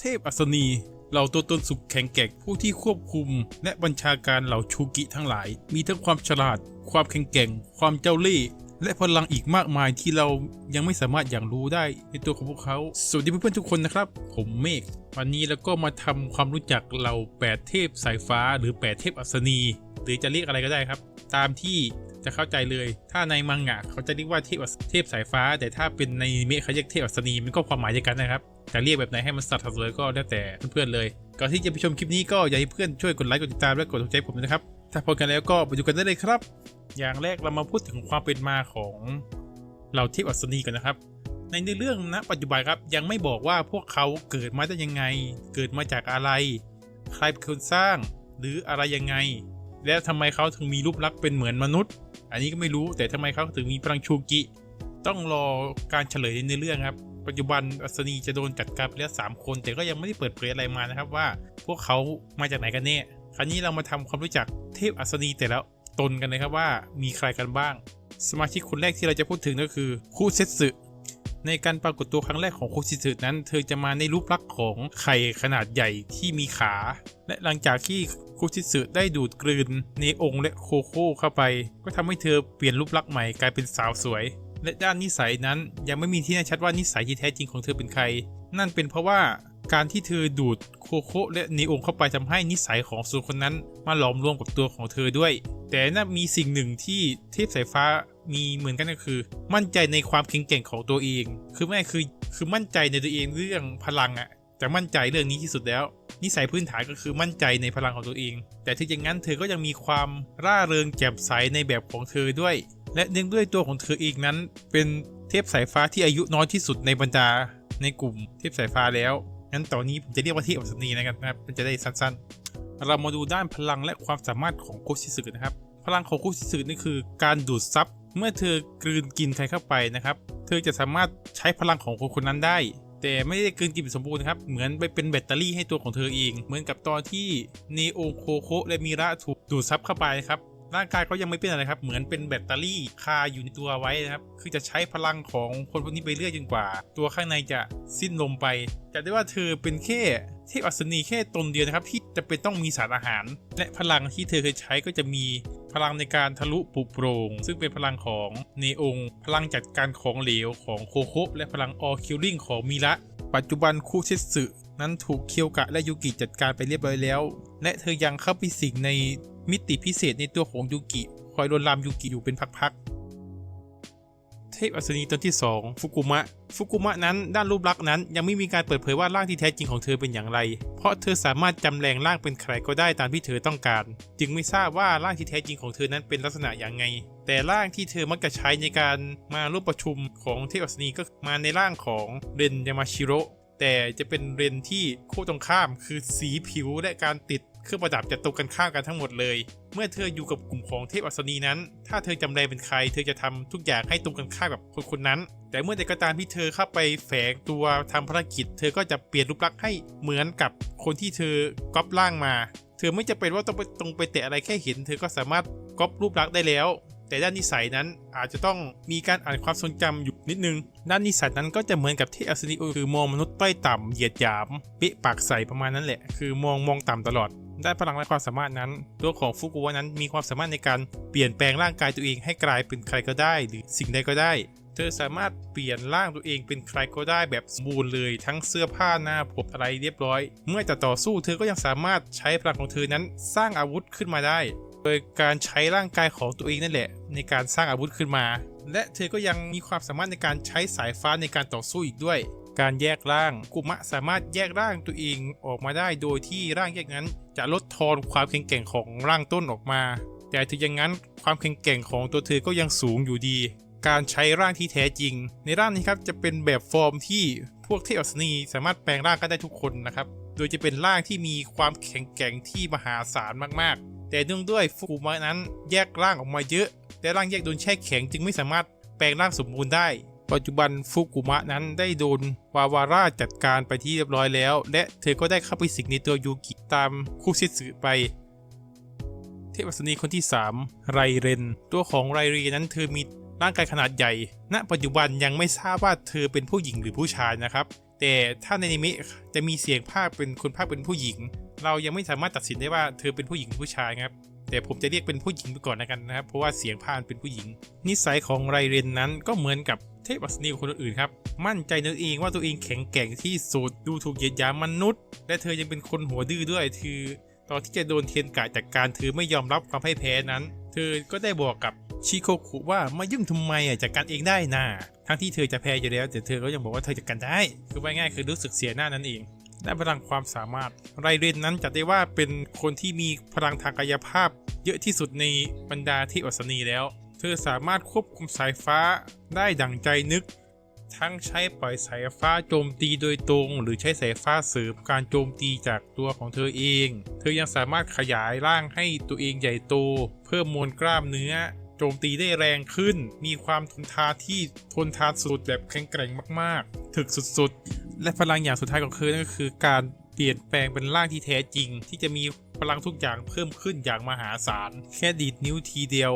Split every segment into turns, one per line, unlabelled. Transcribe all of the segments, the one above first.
เทพอัศนีเหล่าตัวตนสุดแข็งแกร่งผู้ที่ควบคุม และบัญชาการเหล่าชูกิทั้งหลาย มีทั้งความฉลาด ความแข็งแกร่ง ความเจ้าเล่ห์และพลังอีกมากมายที่เรายังไม่สามารถอย่างรู้ได้ในตัวของพวกเขา สวัสดีเพื่อนๆทุกคนนะครับ ผมเมฆวันนี้เราก็มาทำความรู้จักเหล่าแปดเทพสายฟ้า หรือแปดเทพอัศนี หรือจะเรียกอะไรก็ได้ครับ ตามที่ จะเข้าใจเลย ถ้าในมังงะเขาจะเรียกว่าเทพเทพสายฟ้า แต่ถ้าเป็นในเมะเขาเรียกเทพอัศนีมันก็ความหมายเดียวกันนะครับจะเรียกแบบไหนให้มันสัตว์เลยก็แล้วแต่เพื่อนๆเลย ก่อนที่จะไปชมคลิปนี้ก็อยากให้เพื่อนช่วยกดไลค์กดติดตามและกดถูกใจผมนะครับ ถ้าพอกันแล้วก็ไปดูกันได้เลยครับ อย่างแรกเรามาพูดถึงความเป็นมาของเหล่าเทพอัศนีกันนะครับ ในเนื้อเรื่องณปัจจุบันครับยังไม่บอกว่าพวกเขาเกิดมาได้ยังไง เกิดมาจากอะไร ใครเป็นคนสร้าง หรืออะไรยังไง และทำไมเขาถึงมีรูปลักษณ์เป็นเหมือนมนุษย์ อันนี้ก็ไม่รู้แต่ทำไมเขาถึงมีพลังชูกิ ต้องรอการเฉลยในเรื่องครับ ปัจจุบันอัศนีจะโดนจัดการไปแล้วสามคน แต่ก็ยังไม่ได้เปิดเผยอะไรมานะครับว่า พวกเขามาจากไหนกันแน่คราวนี้เรามาทำความรู้จักเทพอัศนีแต่ละตนกันนะครับว่ามีใครกันบ้าง สมาชิกคนแรกที่เราจะพูดถึงก็คือคูเซตสึ ในการปรากฏตัวครั้งแรกของคูเซตสึนั้น เธอจะมาในรูปลักษณ์ของไข่ขนาดใหญ่ที่มีขา และหลังจากที่คูซิสึได้ดูดกลืนเนองและโคโค่เข้าไป ก็ทำให้เธอเปลี่ยนรูปลักษณ์ใหม่กลายเป็นสาวสวย และด้านนิสัยนั้นยังไม่มีที่แน่ชัดว่านิสัยที่แท้จริงของเธอเป็นใคร นั่นเป็นเพราะว่าการที่เธอดูดโคโค่และเนองเข้าไปทำให้นิสัยของส่วนคนนั้น มาหลอมรวมกับตัวของเธอด้วย แต่น่ามีสิ่งหนึ่งที่เทพสายฟ้า มีเหมือนกันก็คือ มั่นใจในความแข็งแกร่งของตัวเอง คือไม่คือคือมั่นใจในตัวเองเรื่องพลังอะจะมั่นใจเรื่องนี้ที่สุดแล้ว นิสัยพื้นฐานก็คือมั่นใจในพลังของตัวเอง แต่ถึงอย่างนั้นเธอก็ยังมีความร่าเริงแจ่มใสในแบบของเธอด้วย และเนื่องด้วยตัวของเธอเองนั้น เป็นเทพสายฟ้าที่อายุน้อยที่สุดในบรรดาในกลุ่มเทพสายฟ้าแล้วงั้นตอนนี้ผมจะเรียกว่าเทพอัศนีนะครับมันจะได้สั้นๆ เรามาดูด้านพลังและความสามารถของโคชิสึนะครับ พลังของโคชิสึนี่คือการดูดซับ เมื่อเธอกลืนกินใครเข้าไปนะครับ เธอจะสามารถใช้พลังของคนคนนั้นได้ แต่ไม่ได้กลืนกินสมบูรณ์นะครับ เหมือนไปเป็นแบตเตอรี่ให้ตัวของเธอเอง เหมือนกับตอนที่เนโอโคโคและมิระถูกดูดซับเข้าไปครับร่างกายก็ยังไม่เป็นอะไรครับ เหมือนเป็นแบตเตอรี่คาอยู่ในตัวไว้นะครับ คือจะใช้พลังของคนพวกนี้ไปเรื่อยจนกว่า ตัวข้างในจะสิ้นลมไป จะได้ว่าเธอเป็นแค่เทพอัศนีแค่ตนเดียวนะครับ ที่จะเป็นต้องมีสารอาหาร และพลังที่เธอเคยใช้ก็จะมี พลังในการทะลุปุโปรงซึ่งเป็นพลังของเนองพลังจัดการของเหลวของโคโคและพลังออคิลลิงของมิระ ปัจจุบันคูเชสึนั้นถูกเคียวกะและยูกิจัดการไปเรียบร้อยแล้ว และเธอยังเข้าไปสิงในมิติพิเศษในตัวของยูกิ คอยลวนลามยูกิอยู่เป็นพักๆ เทพอัศนีตนที่ 2 ฟุกุมะ ฟุกุมะนั้นด้านรูปลักษณ์นั้น ยังไม่มีการเปิดเผยว่าร่างที่แท้จริงของเธอเป็นอย่างไร เพราะเธอสามารถจำแรงร่างเป็นใครก็ได้ตามที่เธอต้องการ จึงไม่ทราบว่าร่างที่แท้จริงของเธอนั้นเป็นลักษณะอย่างไง แต่ร่างที่เธอมักจะใช้ในการมาร่วมประชุมของเทพอัศนีก็มาในร่างของเรนยามาชิโร่แต่จะเป็นเรนที่คู่ตรงข้ามคือสีผิวและการติด เครื่องประดับจะตรงกันข้ามกันทั้งหมดเลย เมื่อเธออยู่กับกลุ่มของเทพอัศนีนั้น ถ้าเธอจำแรงเป็นใคร เธอจะทำทุกอย่างให้ตรงกันข้ามกับคนคนนั้น แต่เมื่อใดก็ตามที่เธอเข้าไปแฝงตัวทำภารกิจ เธอก็จะเปลี่ยนรูปลักษณ์ให้เหมือนกับคนที่เธอก๊อปร่างมา เธอไม่จำเป็นว่าต้องไปตรงไปแตะอะไรแค่เห็น เธอก็สามารถก๊อปรูปลักษณ์ได้แล้วแต่ด้านนิสัยนั้นอาจจะต้องมีการอ่านความทรงจำอยู่นิดนึง ด้านนิสัยนั้นก็จะเหมือนกับที่อัศนีคือมองมนุษย์ต้อยต่ำเหยียดหยาม ปิปากใสประมาณนั้นแหละ คือมองมองต่ำตลอด ได้พลังและความสามารถนั้น ตัวของฟุกุวะนั้นมีความสามารถในการเปลี่ยนแปลงร่างกายตัวเองให้กลายเป็นใครก็ได้ หรือสิ่งใดก็ได้ เธอสามารถเปลี่ยนร่างตัวเองเป็นใครก็ได้แบบสมบูรณ์เลยทั้งเสื้อผ้าหน้าผมอะไรเรียบร้อย เมื่อจะต่อสู้เธอก็ยังสามารถใช้พลังของเธอนั้นสร้างอาวุธขึ้นมาได้ โดยการใช้ร่างกายของตัวเองนั่นแหละ ในการสร้างอาวุธขึ้นมา และเธอก็ยังมีความสามารถในการใช้สายฟ้าในการต่อสู้อีกด้วย การแยกร่างกุมะสามารถแยกร่างตัวเองออกมาได้ โดยที่ร่างแยกนั้น จะลดทอนความแข็งแกร่งของร่างต้นออกมา แต่ถึงอย่างนั้นความแข็งแกร่งของตัวเธอก็ยังสูงอยู่ดี การใช้ร่างที่แท้จริง ในร่างนี้ครับจะเป็นแบบฟอร์มที่พวกเทพอัศนีสามารถแปลงร่างกันได้ทุกคนนะครับ โดยจะเป็นร่างที่มีความแข็งแกร่งที่มหาศาลมากๆ แต่เนื่องด้วยฟุกุมะนั้นแยกร่างออกมาเยอะ แต่ร่างแยกโดนแช่แข็งจึงไม่สามารถแปลงร่างสมบูรณ์ได้ ปัจจุบันฟุกุมะนั้นได้โดนวาวาร่าจัดการไปที่เรียบร้อยแล้ว และเธอก็ได้เข้าไปสิงในตัวยูกิตามคุซิสึไป เทพอัศนีคนที่ 3 ไรเรน ตัวของไรเรนนั้นเธอมีร่างกายขนาดใหญ่ ณ ปัจจุบันยังไม่ทราบว่าเธอเป็นผู้หญิงหรือผู้ชายนะครับ แต่ถ้าในนิมะจะมีเสียงภาคเป็นคนภาคเป็นผู้หญิง เรายังไม่สามารถตัดสินได้ว่าเธอเป็นผู้หญิงหรือผู้ชายครับ แต่ผมจะเรียกเป็นผู้หญิงไปก่อนนะกันนะครับ เพราะว่าเสียงพากย์เป็นผู้หญิง นิสัยของไรเรนนั้นก็เหมือนกับเทพอัศนีคนอื่นครับ มั่นใจในตัวเองว่าตัวเองแข็งแกร่งที่สุดดูถูกเหยียดหยามมนุษย์ และเธอยังเป็นคนหัวดื้อด้วยคือตอนที่จะโดนเทียนกะจากการเธอไม่ยอมรับความพ่ายแพ้นั้น เธอก็ได้บอกกับชิโคคุว่ามายุ่งทำไมอะจัดการเองได้นะทั้งที่เธอจะแพ้อยู่แล้ว แต่เธอก็ยังบอกว่าเธอจัดการได้ คือว่าง่ายคือรู้สึกเสียหน้านั่นเอง ได้พลังความสามารถ ไรเรนนั้นจัดได้ว่าเป็นคนที่มีพลังทางกายภาพ เยอะที่สุดในบรรดาเทพอัศนีแล้ว เธอสามารถควบคุมสายฟ้าได้ดั่งใจนึก ทั้งใช้ปล่อยสายฟ้าโจมตีโดยตรง หรือใช้สายฟ้าเสริมการโจมตีจากตัวของเธอเอง เธอยังสามารถขยายร่างให้ตัวเองใหญ่โต เพิ่มมวลกล้ามเนื้อโจมตีได้แรงขึ้น มีความทนทานที่ทนทานสุดแบบแข็งแกร่งมาก ๆ ถึกสุด ๆ และพลังอย่างสุดท้ายของเธอนั่นก็คือ การเปลี่ยนแปลงเป็นร่างที่แท้จริง ที่จะมีพลังทุกอย่างเพิ่มขึ้นอย่างมหาศาล แค่ดีดนิ้วทีเดียว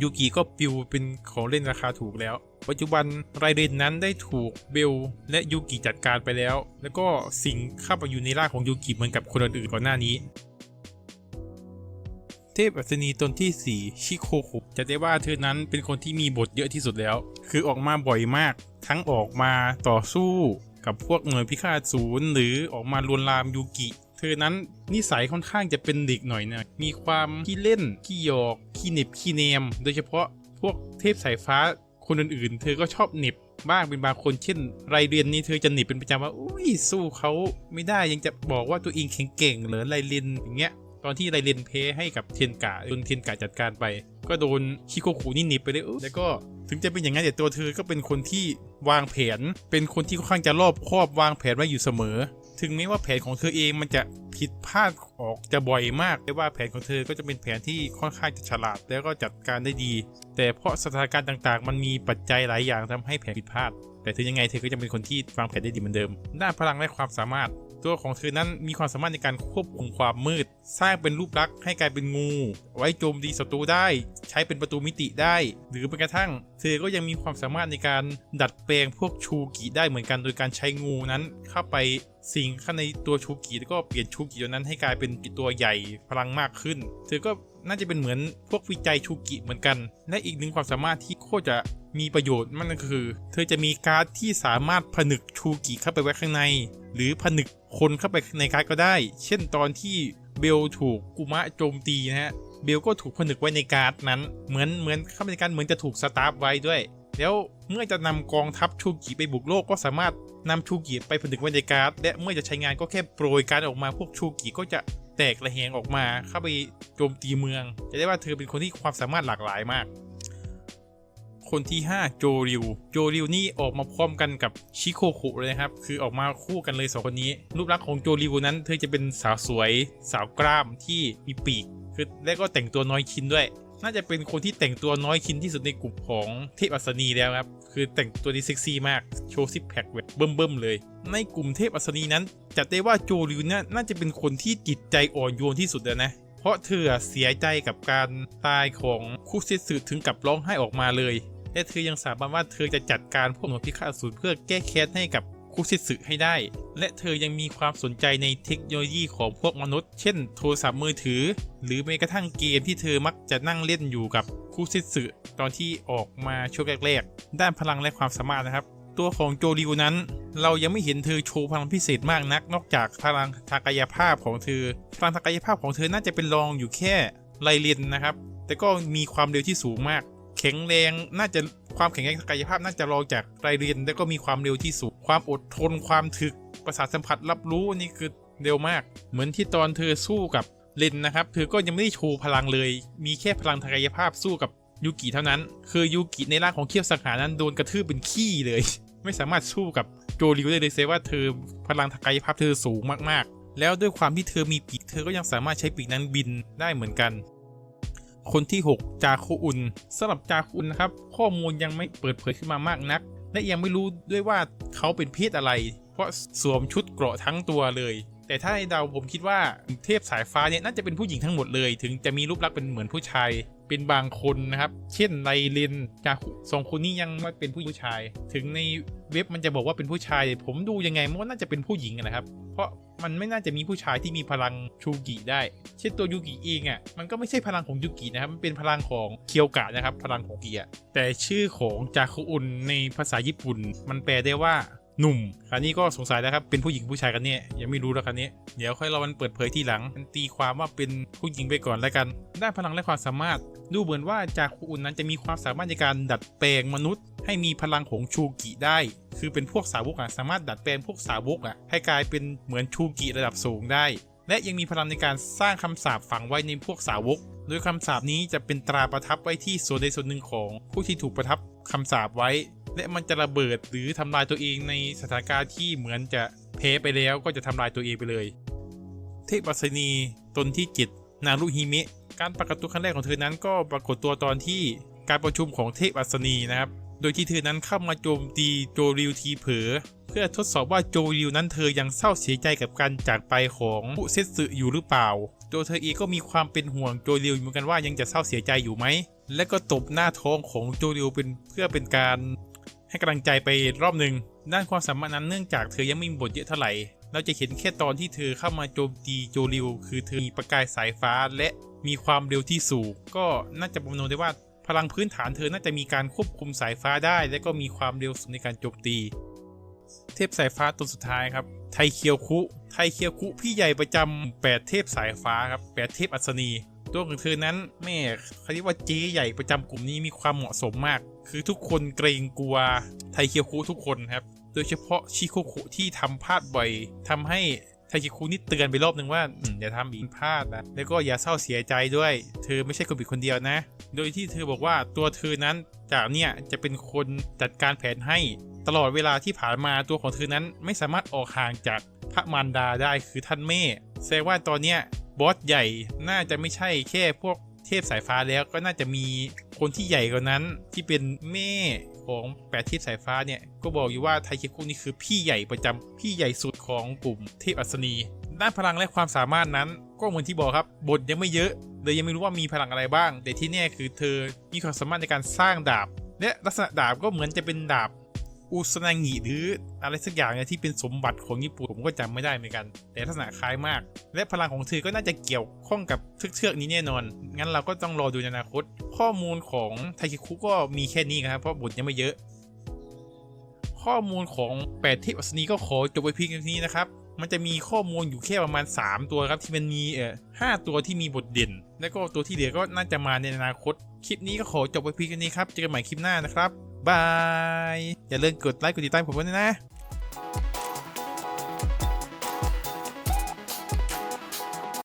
ยูกิก็ปิวเป็นของเล่นราคาถูกแล้ว ปัจจุบันไรเดนนั้นได้ถูกเบลและยูกิจัดการไปแล้ว แล้วก็สิงเข้าไปอยู่ในร่างของยูกิเหมือนกับคนอื่นๆก่อนหน้านี้เทพอัศนีตนที่ 4 ชิโคคุจะได้ว่าเธอนั้นเป็นคนที่มีบทเยอะที่สุดแล้ว คือออกมาบ่อยมาก ทั้งออกมาต่อสู้ กับพวกหน่วยพิฆาตศูนย์หรือออกมาลวนลามยูกิ เธอนั้นนิสัยค่อนข้างจะเป็นเด็กหน่อยนะมีความขี้เล่นขี้หยอกขี้เน็บขี้เนม โดยเฉพาะพวกเทพสายฟ้าคนอื่นๆ เธอก็ชอบเน็บบ้างเป็นบางคนเช่น ไรเรียนนี้เธอจะเหน็บเป็นประจำว่าอุ้ยสู้เขาไม่ได้ยังจะบอกว่าตัวเองแข็งเก่งเหรอไรเรียนอย่างเงี้ย ตอนที่ไรเรนเพให้กับเทียนกะจนเทียนกะจัดการไป ก็โดนชิโกคุนี่หนิบไปเลยเออแล้วก็ ถึงจะเป็นอย่างนั้นแต่ตัวเธอก็เป็นคนที่วางแผน เป็นคนที่ค่อนข้างจะรอบคอบวางแผนไว้อยู่เสมอ ถึงแม้ว่าแผนของเธอเองมันจะผิดพลาดออกจะบ่อยมากแต่ว่าแผนของเธอก็จะเป็นแผนที่ค่อนข้างจะฉลาด แล้วก็จัดการได้ดี แต่เพราะสถานการณ์ต่างๆ มันมีปัจจัยหลายอย่างทำให้แผนผิดพลาด แต่ถึงยังไงเธอก็จะเป็นคนที่วางแผนได้ดีเหมือนเดิมด้านพลังและความสามารถ ตัวของเธอนั้นมีความสามารถในการควบคุมความมืด สร้างเป็นรูปลักษณ์ให้กลายเป็นงู ไว้โจมตีศัตรูได้ ใช้เป็นประตูมิติได้ หรือแม้กระทั่ง เธอก็ยังมีความสามารถในการดัดแปลงพวกชูกิได้เหมือนกัน โดยการใช้งูนั้นเข้าไปสิงข้าในตัวชูกิแล้วก็เปลี่ยนชูกิตัวนั้นให้กลายเป็นตัวใหญ่พลังมากขึ้น เธอก็น่าจะเป็นเหมือนพวกวิจัยชูกิเหมือนกัน และอีกหนึ่งความสามารถที่โคตรจะ มีประโยชน์มันก็คือ เธอจะมีการ์ดที่สามารถผนึกชูกิเข้าไปไว้ข้างใน หรือผนึกคนเข้าไปในการ์ดก็ได้ เช่นตอนที่เบลถูกกุมะโจมตีนะฮะเบลก็ถูกผนึกไว้ในการ์ดนั้น เหมือนเหมือนเข้าไปในการเหมือนจะถูกสตาร์ฟไว้ด้วย แล้วเมื่อจะนำกองทัพชูกิไปบุกโลกก็สามารถนำชูกิไปผนึกไว้ในการ์ดและเมื่อจะใช้งานก็แค่โปรยการ์ดออกมาพวกชูกิก็จะแตกระแหงออกมาเข้าไปโจมตีเมือง จะได้ว่าเธอเป็นคนที่ความสามารถหลากหลายมาก คนที่ 5 โจริว โจริวนี่ออกมาพร้อมกันกับชิโคคุเลยนะครับ คือออกมาคู่กันเลยสองคนนี้ รูปลักษณ์ของโจริวนั้น เธอจะเป็นสาวสวย สาวกล้ามที่มีปีก คือและก็แต่งตัวน้อยชิ้นด้วย น่าจะเป็นคนที่แต่งตัวน้อยชิ้นที่สุดในกลุ่มของเทพอัศนีแล้วครับ คือแต่งตัวนี้เซ็กซี่มาก โชว์ซิปแพคแบบเบิ่มๆเลย ในกลุ่มเทพอัศนีนั้นจัดได้ว่าโจริวน่าน่าจะเป็นคนที่จิตใจอ่อนโยนที่สุดแล้วนะเพราะเธอเสียใจกับการตายของคุเซสึถึงกับร้องไห้ออกมาเลย และเธอยังสาบานว่าเธอจะจัดการพวกหน่วยพิฆาตสูรเพื่อแก้แค้นให้กับคุซิสึให้ได้ และเธอยังมีความสนใจในเทคโนโลยีของพวกมนุษย์ เช่นโทรศัพท์มือถือ หรือแม้กระทั่งเกมที่เธอมักจะนั่งเล่นอยู่กับคุซิสึตอนที่ออกมาช่วงแรกๆ ด้านพลังและความสามารถนะครับ ตัวของโจริวนั้น เรายังไม่เห็นเธอโชว์พลังพิเศษมากนัก นอกจากพลังทางกายภาพของเธอ พลังทางกายภาพของเธอน่าจะเป็นรองอยู่แค่ไลเลนนะครับ แต่ก็มีความเร็วที่สูงมาก แข็งแรงน่าจะความแข็งแรงทางกายภาพน่าจะรองจากไรเรียน แล้วก็มีความเร็วที่สูง ความอดทนความถึกประสาทสัมผัสรับรู้นี่คือเร็วมาก เหมือนที่ตอนเธอสู้กับเลนนะครับ เธอก็ยังไม่ได้โชว์พลังเลย มีแค่พลังทางกายภาพสู้กับยูกิเท่านั้น คือยูกิในร่างของเคียวสังหารนั้นโดนกระทืบเป็นขี้เลย ไม่สามารถสู้กับโจริวได้เลยเซว่าเธอพลังทางกายภาพเธอสูงมากๆ แล้วด้วยความที่เธอมีปีกเธอก็ยังสามารถใช้ปีกนั้นบินได้เหมือนกัน คนที่ 6 จาคุอุนสำหรับจาคุอุนนะครับ ข้อมูลยังไม่เปิดเผยขึ้นมามากนัก และยังไม่รู้ด้วยว่าเขาเป็นเพศอะไร เพราะสวมชุดเกราะทั้งตัวเลย แต่ถ้าให้เดาผมคิดว่าเทพสายฟ้าเนี่ยน่าจะเป็นผู้หญิงทั้งหมดเลย ถึงจะมีรูปลักษณ์เป็นเหมือนผู้ชายเป็นบางคนนะครับ เช่นไลเลนจากสองคนนี้ยังไม่เป็นผู้ชาย ถึงในเว็บมันจะบอกว่าเป็นผู้ชาย ผมดูยังไงมันก็น่าจะเป็นผู้หญิงนะครับ เพราะ มันไม่น่าจะมีผู้ชายที่มีพลังชูกิได้ เช่นตัวยูกิเองอะ่ะมันก็ไม่ใช่พลังของยูกินะครับ มันเป็นพลังของเคียวกะนะครับ พลังของเกียแต่ชื่อของจาคุอุนในภาษาญี่ปุ่น มันแปลได้ว่า หนุ่มคราวนี้ก็สงสัยแล้วครับ เป็นผู้หญิงผู้ชายกันเนี่ยยังไม่รู้แล้วคราวนี้ เดี๋ยวค่อยเรอมันเปิดเผยทีหลังมันตีความว่าเป็นผู้หญิงไปก่อนแล้วกัน ได้พลังและความสามารถ ดูเหมือนว่าจากคุอุนนั้นจะมีความสามารถในการดัดแปลงมนุษย์ ให้มีพลังของชูกิได้ คือเป็นพวกสาวกอะสามารถดัดแปลงพวกสาวกอะให้กลายเป็นเหมือนชูกิระดับสูงได้ และยังมีพลังในการสร้างคำสาปฝังไว้ในพวกสาวกโดยคำสาปนี้จะเป็นตราประทับไว้ที่ส่วนใดส่วนหนึ่งของผู้ที่ถูกประทับคำสาปไว้ และมันจะระเบิดหรือทำลายตัวเองในสถานการณ์ที่เหมือนจะแพ้ไปแล้วก็จะทำลายตัวเองไปเลย เทพอัศนีตนที่7นารุฮิเมะการปรากฏตัวครั้งแรกของเธอนั้นก็ปรากฏตัวตอนที่การประชุมของเทพอัศนีนะครับ โดยที่เธอนั้นเข้ามาโจมตีโจริวทีเผอเพื่อทดสอบว่าโจริวนั้นเธอยังเศร้าเสียใจกับการจากไปของผู้เซตสึอยู่หรือเปล่าตัวเธอเองก็มีความเป็นห่วงโจริวเหมือนกันว่ายังจะเศร้าเสียใจอยู่ไหม และก็ตบหน้าท้องของโจริวเป็นเพื่อเป็นการ ให้กำลังใจไปรอบหนึ่งด้านความสามารถนั้นเนื่องจากเธอยังไม่มีบทเยอะเท่าไหร่ เราจะเห็นแค่ตอนที่เธอเข้ามาโจมตีโจริว คือเธอมีประกายสายฟ้าและมีความเร็วที่สูง ก็น่าจะประเมินได้ว่าพลังพื้นฐานเธอน่าจะมีการควบคุมสายฟ้าได้ และก็มีความเร็วสูงในการโจมตี เทพสายฟ้าตัวสุดท้ายครับ ไทเคียวคุ ไทเคียวคุพี่ใหญ่ประจำแปดเทพสายฟ้าครับแปดเทพอัศนี ตัวของเธอนั้นแม่เขาเรียกว่าเจ๊ใหญ่ประจำกลุ่มนี้มีความเหมาะสมมาก คือทุกคนเกรงกลัวไทเคียวคุทุกคนครับ โดยเฉพาะชิโคคุที่ทำพลาดบ่อยทำให้ไทเคิคุนี่เตือนไปรอบหนึ่งว่าออย่าทำอีกพลาดนะแล้วก็อย่าเศร้าเสียใจด้วย เธอไม่ใช่คนผิดคนเดียวนะ โดยที่เธอบอกว่าตัวเธอนั้นจากเนี่ยจะเป็นคนจัดการแผนให้ ตลอดเวลาที่ผ่านมาตัวของเธอนั้นไม่สามารถออกห่างจากพระมารดาได้คือท่านแม่แสดงว่าตอนเนี้ยบอสใหญ่น่าจะไม่ใช่แค่พวกเทพสายฟ้าแล้วก็น่าจะมี คนที่ใหญ่กว่านั้นที่เป็นแม่ของแปดเทพสายฟ้าเนี่ย ก็บอกอยู่ว่าไทเคคุนี่คือพี่ใหญ่ประจำพี่ใหญ่สุดของกลุ่มเทพอัศนี ด้านพลังและความสามารถนั้น ก็เหมือนที่บอกครับบทยังไม่เยอะเลยยังไม่รู้ว่ามีพลังอะไรบ้าง แต่ที่แน่คือเธอมีความสามารถในการสร้างดาบ และลักษณะดาบก็เหมือนจะเป็นดาบ อุสนางิหรืออะไรสักอย่างเนี่ยที่เป็นสมบัติของญี่ปุ่นผมก็จำไม่ได้เหมือนกัน แต่ลักษณะคล้ายมาก และพลังของเธอก็น่าจะเกี่ยวข้องกับเทือกนี้แน่นอน งั้นเราก็ต้องรอดูในอนาคต ข้อมูลของไทคิคุก็มีแค่นี้ครับเพราะบทยังไม่เยอะ ข้อมูลของแปดเทพอัศนีก็ขอจบไปเพียงเท่านี้นะครับมันจะมีข้อมูลอยู่แค่ประมาณ 3 ตัวครับที่มันมีเอ่อห้าตัวที่มีบทเด่น แล้วก็ตัวที่เหลือก็น่าจะมาในอนาคต คลิปนี้ก็ขอจบไปเพียงเท่านี้ครับเจอกันใหม่คลิปหน้านะครับ บาย อย่าลืมกดไลค์กดติดตามผมด้วยนะ